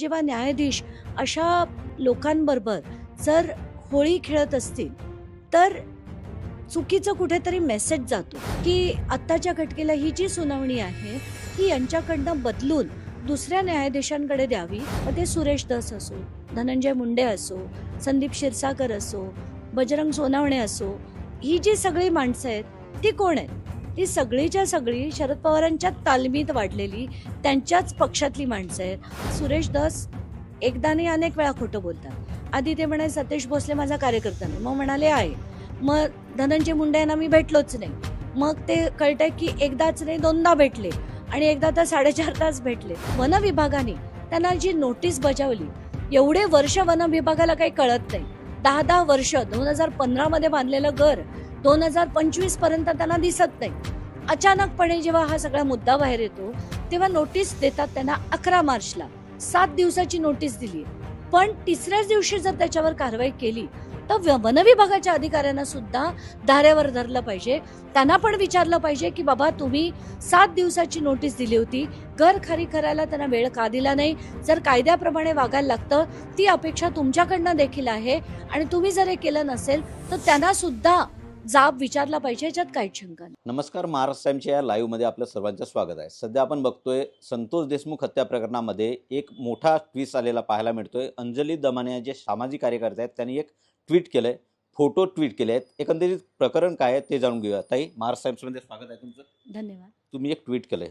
जेव्हा न्यायाधीश अशा लोकांबरोबर जर होळी खेळत असतील तर चुकीचं कुठेतरी मेसेज जातो की आत्ताच्या घटकेला ही जी सुनावणी आहे ही यांच्याकडनं बदलून दुसऱ्या न्यायाधीशांकडे द्यावी. मग ते सुरेश दस असो धनंजय मुंडे असो संदीप शिरसाकर असो बजरंग सोनावणे असो ही जी सगळी माणसं आहेत ती कोण आहेत? ती सगळीच्या सगळी शरद पवारांच्या तालमीत वाढलेली त्यांच्याच पक्षातली माणसं आहेत. सुरेश दास एकदा नाही अनेक वेळा खोटं बोलतात. आधी ते म्हणाले सतेश भोसले माझा कार्यकर्ता नाही. मग म्हणाले आहे. मग धनंजय मुंडे यांना मी भेटलोच नाही. मग ते कळतंय की एकदाच नाही दोनदा भेटले. आणि एकदा तर साडेचार तास भेटले. वन विभागाने त्यांना जी नोटीस बजावली एवढे वर्ष वन विभागाला काही कळत नाही. दहा दहा वर्ष दोन हजार पंधरामध्ये बांधलेलं घर दोन हजार पंचवीसपर्यंत त्यांना दिसत नाही. अचानकपणे जेव्हा हा सगळा मुद्दा बाहेर येतो तेव्हा नोटीस देतात त्यांना अकरा मार्चला. सात दिवसाची नोटीस दिली पण तिसऱ्याच दिवशी जर त्याच्यावर कारवाई केली तर व- वनविभागाच्या अधिकाऱ्यांना सुद्धा धाऱ्यावर धरलं पाहिजे. त्यांना पण विचारलं पाहिजे की बाबा तुम्ही सात दिवसाची नोटीस दिली होती. घर खरी करायला त्यांना वेळ का दिला नाही? जर कायद्याप्रमाणे वागायला लागतं ती अपेक्षा तुमच्याकडनं देखील आहे आणि तुम्ही जर हे केलं नसेल तर त्यांना सुद्धा जाब विचारला पाहिजे याच्यात काहीच शंका नाही. नमस्कार महाराष्ट्र टाईमच्या या लाईव्हमध्ये आपलं सर्वांचं स्वागत आहे. सध्या आपण बघतोय संतोष देशमुख हत्या प्रकरणामध्ये एक मोठा ट्विस्ट आलेला पाहायला मिळतोय. अंजली दमाने जे सामाजिक कार्यकर्ते आहेत त्यांनी एक ट्विट केलंय फोटो ट्विट केले आहेत. एकंदरीत प्रकरण काय आहे ते जाणून घेऊया. ताई महाराष्ट्र टाइम्समध्ये स्वागत आहे तुमचं. धन्यवाद. तुम्ही एक ट्विट केलंय.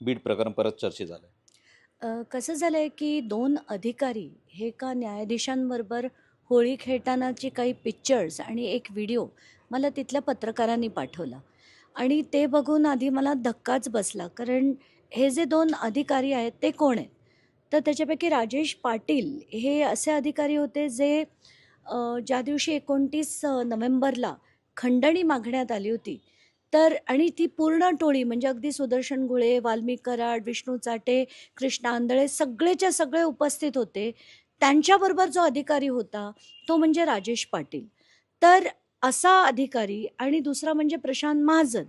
बीड प्रकरण परत चर्चेत झालंय अ, कसं झालं आहे की दोन अधिकारी हे का न्यायाधीशांबरोबर होळी खेळतानाची काही पिक्चर्स आणि एक व्हिडिओ मला तिथल्या पत्रकारांनी पाठवला. आणि ते बघून आधी मला धक्काच बसला कारण हे जे दोन अधिकारी आहेत ते कोण आहेत? तर त्याच्यापैकी राजेश पाटील हे असे अधिकारी होते जे ज्या दिवशी एकोणतीस नोव्हेंबरला खंडणी मागण्यात आली होती. तर आणि ती पूर्ण टोळी म्हणजे अगदी सुदर्शन घुळे वाल्मिक कराड विष्णू चाटे कृष्णा आंधळे सगळेच्या सगळे उपस्थित होते. त्यांच्याबरोबर जो अधिकारी होता तो म्हणजे राजेश पाटील. तर असा अधिकारी आणि दुसरा म्हणजे प्रशांत महाजन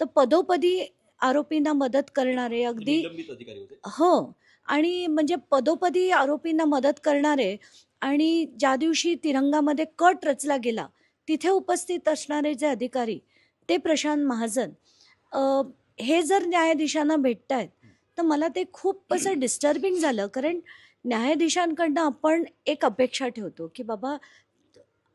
तर पदोपदी आरोपींना मदत करणारे अगदी हो. आणि म्हणजे पदोपदी आरोपींना मदत करणारे आणि ज्या दिवशी तिरंगामध्ये कट रचला गेला तिथे उपस्थित असणारे जे अधिकारी ते प्रशांत महाजन. हे जर न्यायाधीशांना भेटत आहेत तर मला ते खूप असं डिस्टर्बिंग झालं कारण न्यायाधीशांकडनं आपण एक अपेक्षा ठेवतो की बाबा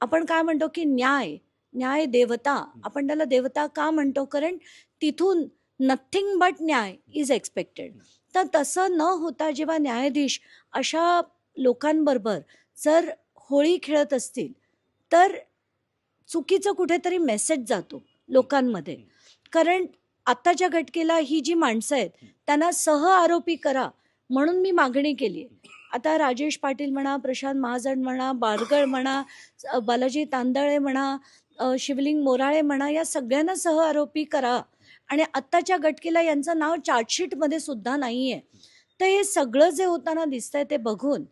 आपण काय म्हणतो की न्याय न्याय देवता. आपण त्याला देवता का म्हणतो? कारण तिथून नथिंग बट न्याय इज एक्सपेक्टेड तर तसं न होता जेव्हा न्यायाधीश अशा लोकांबरोबर जर होळी खेळत असतील तर चुकीचं कुठेतरी मेसेज जातो लोकांमध्ये. कारण आत्ताच्या घटकेला ही जी माणसं आहेत त्यांना सह आरोपी करा म्हणून मी मागणी केली आहे आता राजेश पाटील म्हणा प्रशांत महाजन म्हणा बारगळ म्हणा बालाजी तांदळे म्हणा शिवलिंग मोराळे म्हणा या सगळ्यांना सह आरोपी करा. आणि आत्ताच्या गटकीला यांचं नाव चार्जशीटमध्ये सुद्धा नाही आहे तर हे सगळं जे होताना दिसतंय ते बघून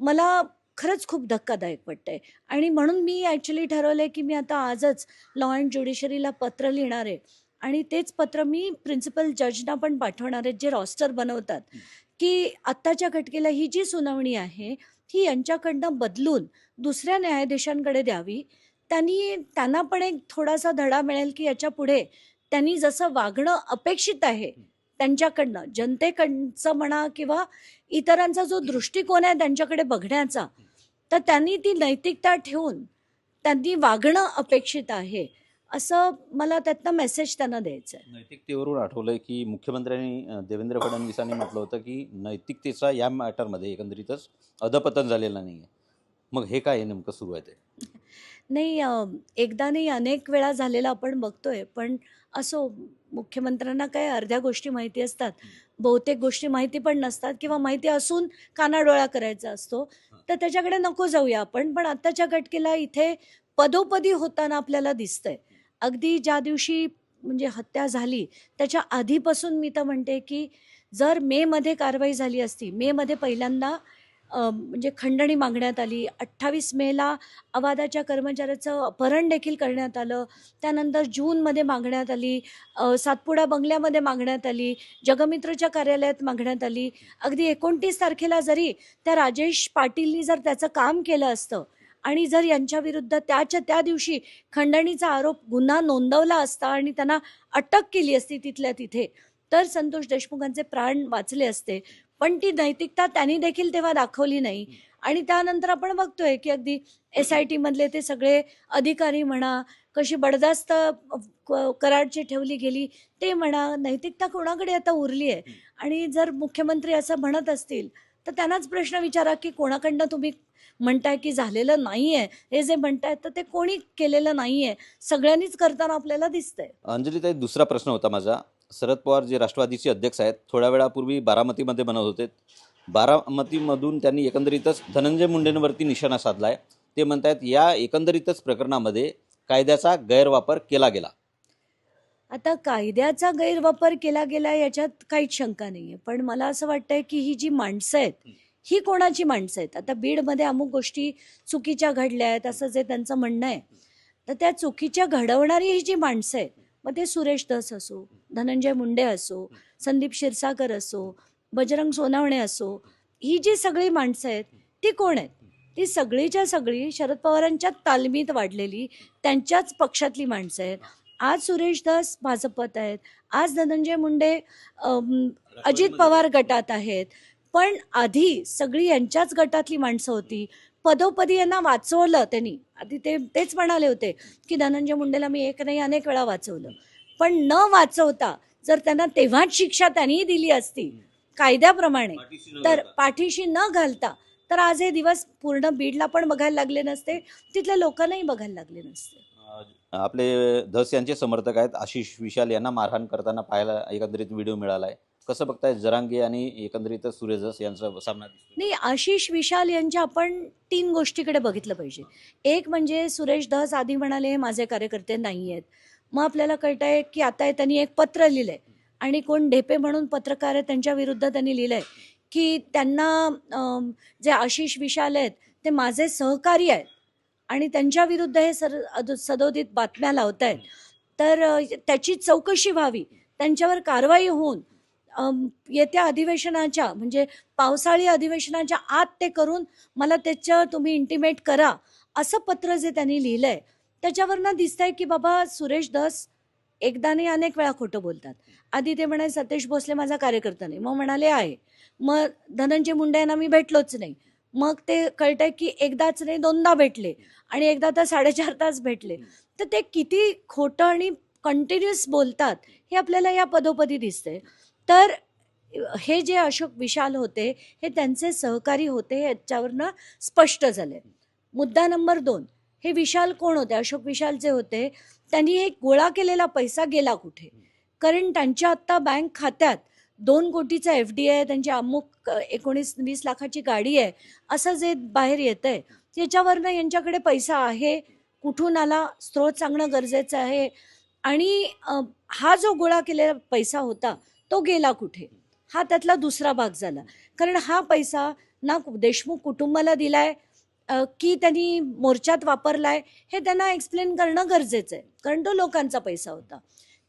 मला खरंच खूप धक्कादायक वाटतंय. आणि म्हणून मी ॲक्च्युली ठरवलं आहे की मी आता आजच लॉ अँड ज्युडिशरीला पत्र लिहिणार आहे. आणि तेच पत्र मी प्रिन्सिपल जजना पण पाठवणार आहेत जे रॉस्टर बनवतात. की आत्ताच्या घटकेला ही जी सुनावणी आहे ही यांच्याकडनं बदलून दुसऱ्या न्यायाधीशांकडे द्यावी. त्यांनी त्यांना पण एक थोडासा धडा मिळेल की याच्यापुढे त्यांनी जसं वागणं अपेक्षित आहे त्यांच्याकडनं जनतेकडचं म्हणा किंवा इतरांचा जो दृष्टिकोन आहे त्यांच्याकडे बघण्याचा तर त्यांनी ती नैतिकता ठेवून त्यांनी वागणं अपेक्षित आहे. असं मला त्यातनं मेसेज त्यांना द्यायचं आहे नैतिकतेवरून आठवलंय की मुख्यमंत्र्यांनी देवेंद्र फडणवीसांनी म्हटलं होतं की नैतिकतेचा या मॅटरमध्ये एकंदरीतच अधपतन झालेलं नाही आहे मग हे काय नेमकं सुरू आहे ते? नाही एकदा नाही अनेक वेळा झालेलं आपण बघतोय पण असो मुख्यमंत्र्यांना काय अर्ध्या गोष्टी माहिती असतात. बहुतेक गोष्टी माहिती पण नसतात किंवा माहिती असून कानाडोळा करायचा असतो. तर त्याच्याकडे नको जाऊया आपण पण आत्ताच्या घटकेला इथे पदोपदी होताना आपल्याला दिसतंय. अगदी ज्या दिवशी म्हणजे हत्या झाली त्याच्या आधीपासून मी तर म्हणते की जर मेमध्ये कारवाई झाली असती मेमध्ये पहिल्यांदा म्हणजे खंडणी मागण्यात आली अठ्ठावीस मेला अवादाच्या कर्मचाऱ्याचं अपहरण देखील करण्यात आलं त्यानंतर जूनमध्ये मागण्यात आली सातपुडा बंगल्यामध्ये मागण्यात आली जगमित्रच्या कार्यालयात मागण्यात आली अगदी एकोणतीस तारखेला जरी त्या राजेश पाटीलनी जर त्याचं काम केलं असतं आणि जर यांच्याविरुद्ध त्याच्या त्या दिवशी खंडणीचा आरोप गुन्हा नोंदवला असता आणि त्यांना अटक केली असती तिथल्या तिथे तर संतोष देशमुखांचे प्राण वाचले असते. पण ती नैतिकता त्यांनी देखील तेव्हा दाखवली नाही. आणि त्यानंतर आपण बघतोय की अगदी एस आय टीमधले ते सगळे अधिकारी म्हणा कशी बडदास्त कराडची ठेवली गेली ते म्हणा नैतिकता कोणाकडे आता उरली आहे आणि जर मुख्यमंत्री असं म्हणत असतील तर त्यांनाच प्रश्न विचारा की कोणाकडनं तुम्ही म्हणताय की झालेलं नाही आहे हे जे म्हणतायत तर ते कोणी केलेलं नाही आहे सगळ्यांनीच करताना आपल्याला दिसतंय. अंजलीताई दुसरा प्रश्न होता माझा. शरद पवार जे राष्ट्रवादीचे अध्यक्ष आहेत थोड्या वेळापूर्वी बारामतीमध्ये बनत होते. बारामतीमधून त्यांनी एकंदरीतच धनंजय मुंडेंवरती निशाणा साधला आहे ते म्हणतायत या एकंदरीतच प्रकरणामध्ये कायद्याचा गैरवापर केला गेला. आता कायद्याचा गैरवापर केला गेला याच्यात काहीच शंका नाही आहे पण मला असं वाटतंय की ही जी माणसं आहेत ही कोणाची माणसं आहेत? आता बीडमध्ये अमुक गोष्टी चुकीच्या घडल्या आहेत असं जे त्यांचं म्हणणं आहे तर त्या चुकीच्या घडवणारी ही जी माणसं आहेत मग ते सुरेश धस असो धनंजय मुंडे असो संदीप क्षीरसागर असो बजरंग सोनावणे असो ही जी सगळी माणसं आहेत ती कोण आहेत? ती सगळीच्या सगळी शरद पवारांच्या तालमीत वाढलेली त्यांच्याच पक्षातली माणसं आहेत. आज सुरेश धस भाजपत आहेत. आज धनंजय मुंडे अजित पवार गटात आहेत. पण आधी सगळी यांच्याच गटातली माणसं होती. पदोपदी यांना वाचवलं त्यांनी. आधी ते तेच म्हणाले होते की धनंजय मुंडेला मी एक नाही अनेक वेळा वाचवलं. पण न वाचवता जर त्यांना तेव्हाच शिक्षा त्यांनी दिली असती कायद्याप्रमाणे तर पाठीशी न घालता तर आज हे दिवस पूर्ण बीडला पण बघायला लागले नसते. तिथल्या लोकांनाही बघायला लागले नसते. आपले धस यांचे समर्थक आहेत. आशिष विशाल यांना मारहाण करताना पाहायला एकंदरीत व्हिडिओ मिळाला आहे कसं बघताय? जरांगे आणि एकंदरीत सुरेश धस यांचा सामना नाही आशिष विशाल यांच्या आपण तीन गोष्टीकडे बघितलं पाहिजे. एक म्हणजे सुरेश धस आधी म्हणाले हे माझे कार्यकर्ते नाही आहेत मग आपल्याला कळत आहे की आता त्यांनी एक पत्र लिहिलंय. आणि कोण ढेपे म्हणून पत्रकार आहे त्यांच्या विरुद्ध त्यांनी लिहिलंय की त्यांना जे आशिष विशाल आहेत ते माझे सहकारी आहेत. आणि त्यांच्या विरुद्ध हे सर सदोदित बातम्या लावत आहेत तर त्याची चौकशी व्हावी त्यांच्यावर कारवाई होऊन येत्या अधिवेशनाच्या म्हणजे पावसाळी अधिवेशनाच्या आत ते करून मला त्याचं तुम्ही इंटिमेट करा असं पत्र जे त्यांनी लिहिलं आहे त्याच्यावरनं दिसतंय की बाबा सुरेश दस एकदा नाही अनेक वेळा खोटं बोलतात. आधी ते म्हणाले सतेश भोसले माझा कार्यकर्ता नाही. मग म्हणाले आहे. मग धनंजय मुंडे यांना मी भेटलोच नाही. मग ते कळतंय की एकदाच नाही दोनदा भेटले आणि एकदा तर साडेचार तास भेटले. तर ते किती खोटं आणि कंटिन्युअस बोलतात हे आपल्याला या पदोपदी दिसते तर हे जे अशोक विशाल होते हे त्यांचे सहकारी होते याच्यावरनं स्पष्ट झाले मुद्दा नंबर दोन हे विशाल कोण होते? अशोक विशाल जे होते त्यांनी हे गोळा केलेला पैसा गेला कुठे? कारण त्यांच्या आत्ता बँक खात्यात दोन कोटीचा एफ डी आहे त्यांची अमुक एकोणीस वीस लाखाची गाडी आहे असं जे बाहेर येतं आहे त्याच्यावरनं यांच्याकडे पैसा आहे कुठून आला स्रोत सांगणं गरजेचं आहे आणि हा जो गोळा केलेला पैसा होता तो गेला कुठे? हा त्यातला दुसरा भाग झाला. कारण हा पैसा ना देशमुख कुटुंबाला दिलाय आहे की त्यांनी मोर्चात वापरलाय हे त्यांना एक्सप्लेन करणं गरजेचं आहे कारण तो लोकांचा पैसा होता.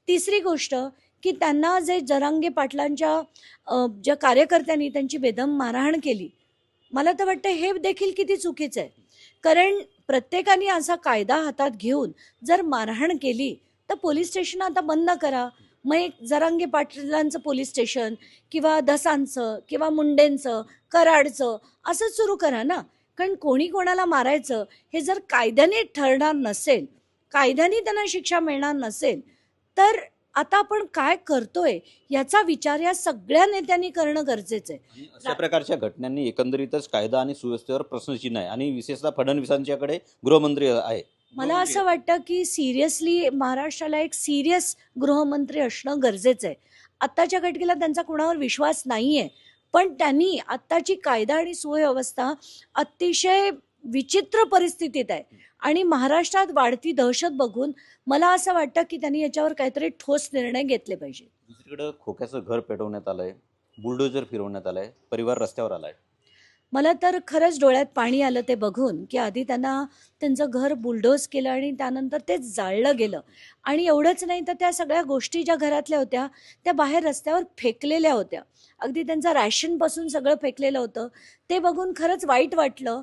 तिसरी गोष्ट की त्यांना जे जरांगे पाटलांच्या ज्या कार्यकर्त्यांनी त्यांची बेदम मारहाण केली मला तर वाटतं हे देखील किती चुकीचं आहे. कारण प्रत्येकाने असा कायदा हातात घेऊन जर मारहाण केली तर पोलीस स्टेशन आता बंद करा. मग एक जरांगे पाटलांचं पोलीस स्टेशन किंवा दसांचं किंवा मुंडेंचं कराडचं असं सुरू करा ना. कारण कोणी कोणाला मारायचं हे जर कायद्याने ठरणार नसेल कायद्याने त्यांना शिक्षा मिळणार नसेल तर आता आपण काय करतोय याचा विचार या सगळ्या नेत्यांनी करणं गरजेचं आहे. अशा प्रकारच्या घटनांनी एकंदरीतच कायदा आणि सुव्यवस्थेवर प्रश्नचिन्ह आहे. आणि विशेषतः फडणवीसांच्याकडे गृहमंत्री आहे. मला असं वाटतं की सिरियसली महाराष्ट्राला एक सिरियस गृहमंत्री असणं गरजेचं आहे. आत्ताच्या घटकेला त्यांचा कुणावर विश्वास नाही आहे पण त्यांनी आत्ताची कायदा आणि सुव्यवस्था अतिशय विचित्र परिस्थितीत आहे. आणि महाराष्ट्रात वाढती दहशत बघून मला असं वाटतं की त्यांनी याच्यावर काहीतरी ठोस निर्णय घेतले पाहिजे. दुसरीकडे खोक्याचं घर पेटवण्यात आलंय बुलडोजर फिरवण्यात आलंय परिवार रस्त्यावर आलाय. मला तर खरंच डोळ्यात पाणी आलं ते बघून की आधी त्यांना त्यांचं घर बुलडोज केलं आणि त्यानंतर ते जाळलं गेलं. आणि एवढंच नाही तर त्या सगळ्या गोष्टी ज्या घरातल्या होत्या त्या बाहेर रस्त्यावर फेकलेल्या होत्या. अगदी त्यांचं रॅशनपासून सगळं फेकलेलं होतं. ते बघून खरंच वाईट वाटलं.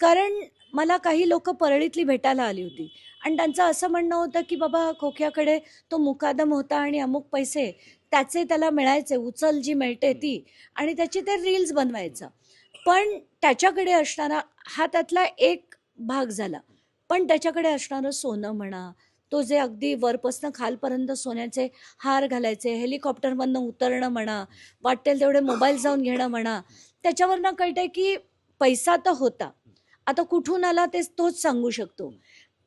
कारण मला काही लोक परळीतली भेटायला आली होती. आणि त्यांचं असं म्हणणं होतं की बाबा खोक्याकडे तो मुकादम होता आणि अमुक पैसे त्याचे त्याला मिळायचे उचल जी मिळते ती. आणि त्याची ते रील्स बनवायचं. पण त्याच्याकडे असणारा हा त्यातला एक भाग झाला. पण त्याच्याकडे असणारं सोनं म्हणा तो जे अगदी वरपासनं खालपर्यंत सोन्याचे हार घालायचे हेलिकॉप्टरमधनं उतरणं म्हणा वाटेल तेवढे मोबाईल जाऊन घेणं म्हणा त्याच्यावरनं कळतंय की पैसा तर होता. आता कुठून आला ते तोच सांगू शकतो.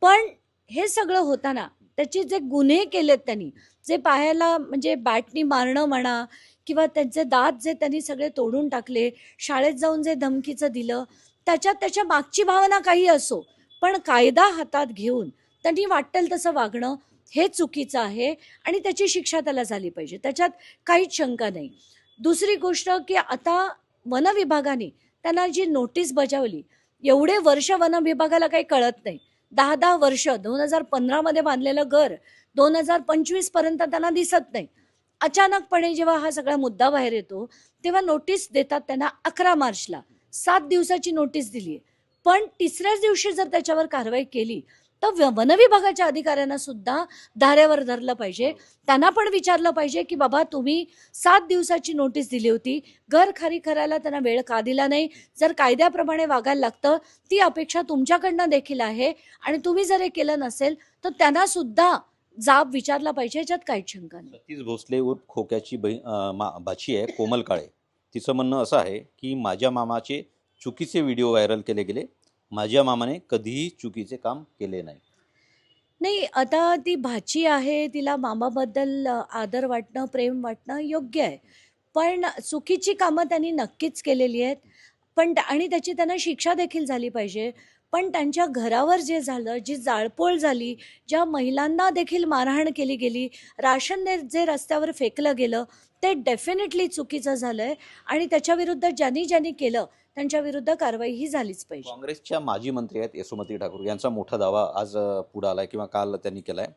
पण हे सगळं होताना त्याचे जे गुन्हे केलेत त्यांनी जे पायाला म्हणजे बॅटनी मारणं म्हणा किंवा त्यांचे दात जे त्यांनी सगळे तोडून टाकले शाळेत जाऊन जे धमकीचं दिलं त्याच्यात त्याच्या मागची भावना काही असो पण कायदा हातात घेऊन त्यांनी वाटेल तसं वागणं हे चुकीचं आहे आणि त्याची शिक्षा त्याला झाली पाहिजे. त्याच्यात काहीच शंका नाही. दुसरी गोष्ट की आता वनविभागाने त्यांना जी नोटीस बजावली एवढे वर्ष वन विभागाला काही कळत नाही. दहा दहा वर्ष दोन हजार पंधरामध्ये बांधलेलं घर दोन हजार पंचवीसपर्यंत त्यांना दिसत नाही. अचानकपणे जेव्हा हा सगळा मुद्दा बाहेर येतो तेव्हा नोटीस देतात त्यांना अकरा मार्चला. सात दिवसाची नोटीस दिली आहे पण तिसऱ्याच दिवशी जर त्याच्यावर कारवाई केली तर व- वन विभागाच्या अधिकाऱ्यांना सुद्धा धाऱ्यावर धरलं पाहिजे. त्यांना पण विचारलं पाहिजे की बाबा तुम्ही सात दिवसाची नोटीस दिली होती. घर खाली करायला त्यांना वेळ का दिला नाही? जर कायद्याप्रमाणे वागायला लागतं ती अपेक्षा तुमच्याकडनं देखील आहे आणि तुम्ही जर हे केलं नसेल तर त्यांना सुद्धा जाब विचारला पाहिजे याच्यात काहीच शंका नाही. सतीश भोसले उर्फ खोक्याची भाची आहे कोमल काळे. तिचं म्हणणं असं आहे की माझ्या मामाचे चुकीचे व्हिडिओ व्हायरल केले गेले. माझ्या मामाने कधीही चुकीचे काम केले नाही. नाही आता ती भाची आहे तिला मामाबद्दल आदर वाटणं प्रेम वाटणं योग्य आहे. पण चुकीची कामं त्यांनी नक्कीच केलेली आहेत. पण आणि त्याची त्यांना शिक्षा देखील झाली पाहिजे. पण त्यांच्या घरावर जे झालं जी जाळपोळ झाली ज्या महिलांना देखील मारहाण केली गेली राशन जे रस्त्यावर फेकलं गेलं ते डेफिनेटली चुकीचं झालं आहे आणि त्याच्याविरुद्ध ज्यांनी ज्यांनी केलं त्यांच्या विरुद्ध कारवाई ही झालीच पाहिजे. काँग्रेसच्या माजी मंत्री आहेत यशोमती ठाकूर. यांचा मोठा दावा आज पुढे आलाय किंवा काल त्यांनी केलाय.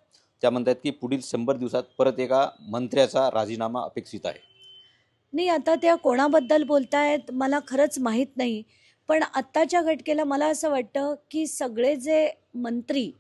त्या म्हणतात की पुढील शंभर दिवसात परत एका मंत्र्याचा राजीनामा अपेक्षित आहे. नाही आता त्या कोणाबद्दल बोलतायत मला खरंच माहीत नाही. पण आत्ताच्या घटकेला मला असं वाटतं की सगळे जे मंत्री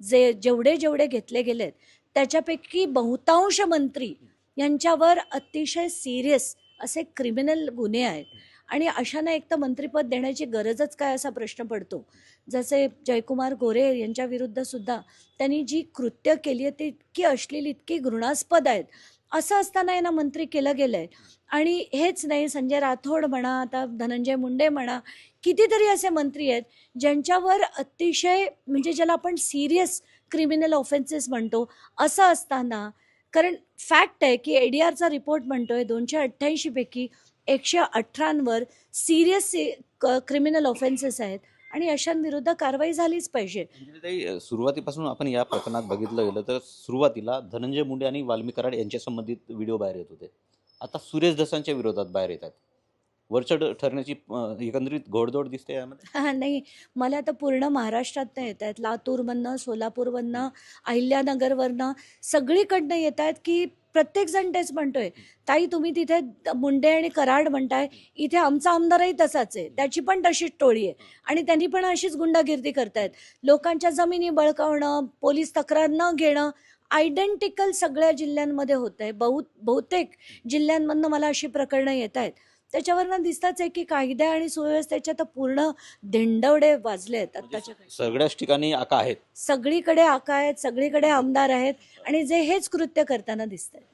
जे जेवढे जेवढे घेतले गेलेत त्याच्यापैकी बहुतांश मंत्री यांच्यावर अतिशय सिरियस असे क्रिमिनल गुन्हे आहेत. आणि अशांना एक तर मंत्रिपद देण्याची गरजच काय असा प्रश्न पडतो? जसे जयकुमार गोरे यांच्या सुद्धा त्यांनी जी कृत्य केली आहे ती इतकी अश्लील इतकी घृणास्पद आहेत असं असताना यांना मंत्री केलं गेलं आहे आणि हेच नाही संजय राठोड म्हणा आता धनंजय मुंडे म्हणा कितीतरी असे मंत्री आहेत ज्यांच्यावर अतिशय म्हणजे ज्याला आपण सिरियस क्रिमिनल ऑफेन्सेस म्हणतो असं असताना कारण फॅक्ट आहे की ए डी आरचा रिपोर्ट म्हणतोय दोनशे अठ्ठ्याऐंशीपैकी एकशे अठरांवर सिरियस क्रिमिनल ऑफेन्सेस आहेत आणि अशांविरुद्ध कारवाई झालीच पाहिजे. म्हणजे ताई, सुरुवातीपासून आपण या प्रकरणात बघितलं गेलं तर सुरुवातीला धनंजय मुंडे आणि वाल्मी कराड यांच्या संबंधित व्हिडिओ बाहेर येत होते. आता सुरेश दसांच्या विरोधात बाहेर येतात. वरचढ ठरण्याची एकंदरीत घोडदौड दिसते यामध्ये? हा, नाही. मला तर पूर्ण महाराष्ट्रातनं येत आहेत. लातूरमधनं सोलापूरमधनं अहिल्यानगरवरनं सगळीकडनं येत आहेत की प्रत्येकजण तेच म्हणतोय ताई तुम्ही तिथे मुंडे आणि कराड म्हणताय इथे आमचा आमदारही तसाच आहे त्याची पण तशीच टोळी आहे. आणि त्यांनी पण अशीच गुंडागिर्दी करतायत. लोकांच्या जमिनी बळकावणं पोलीस तक्रार न घेणं आयडेंटिकल सगळ्या जिल्ह्यांमध्ये होत आहे बहु बहुतेक जिल्ह्यांमधनं मला अशी प्रकरणं येत आहेत त्याच्यावरनं दिसतच आहे की कायद्या आणि सुव्यवस्थेच्या तर पूर्ण धेंडवडे वाजले आहेत आत्ताच्या काळात. सगळ्याच ठिकाणी आका आहेत सगळीकडे आका आहेत सगळीकडे आमदार आहेत आणि जे हेच कृत्य करताना दिसत आहेत.